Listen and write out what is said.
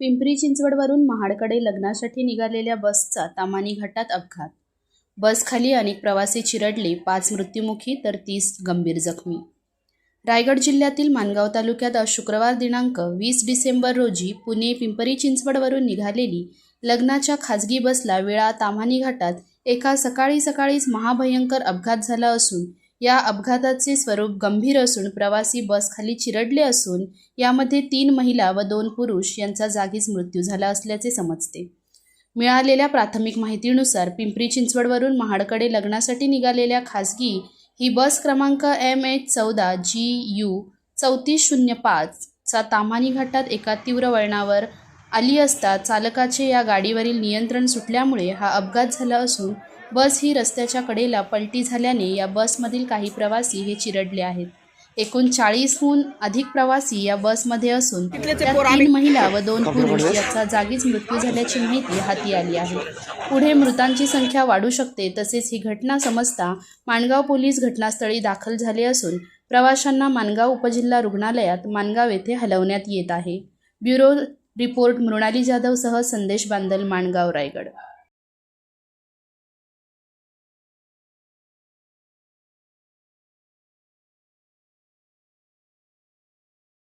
पिंपरी चिंचवडवरून महाडकडे लग्नासाठी निघालेल्या बसचा तामानी घाटात अपघात. बसखाली अनेक प्रवासी चिरडले पाच मृत्युमुखी तर तीस गंभीर जखमी. रायगड जिल्ह्यातील मानगाव तालुक्यात आज शुक्रवार दिनांक वीस डिसेंबर रोजी पुणे पिंपरी चिंचवडवरून निघालेली लग्नाच्या खाजगी बसला वेळा तामानी घाटात एका सकाळी सकाळीच महाभयंकर अपघात झाला असून या अपघाताचे स्वरूप गंभीर असून प्रवासी बसखाली चिरडले असून यामध्ये तीन महिला व दोन पुरुष यांचा जागीच मृत्यू झाला असल्याचे समजते. मिळालेल्या प्राथमिक माहितीनुसार पिंपरी चिंचवडवरून महाडकडे लग्नासाठी निघालेल्या खाजगी ही बस क्रमांक एम एच चौदा जी यू चौतीस शून्य पाचचा तामानी घाटात एका तीव्र वळणावर आली असता चालकाचे या गाडीवरील नियंत्रण सुटल्यामुळे हा अपघात झाला असून बस ही रस्त्याच्या कडेला पलटी झाल्याने या बसमधील काही प्रवासी हे चिरडले आहेत. एकूण चाळीसहून अधिक प्रवासी या बसमध्ये असून त्यात तीन महिला व दोन पुरुष याचा जागीच मृत्यू झाल्याची माहिती हाती आली आहे. पुढे मृतांची संख्या वाढू शकते तसेच ही घटना समजता माणगाव पोलीस घटनास्थळी दाखल झाले असून प्रवाशांना माणगाव उपजिल्हा रुग्णालयात माणगाव येथे हलवण्यात येत आहे. ब्युरो रिपोर्ट मृणाली जाधवसह संदेश बांदल माणगाव रायगड.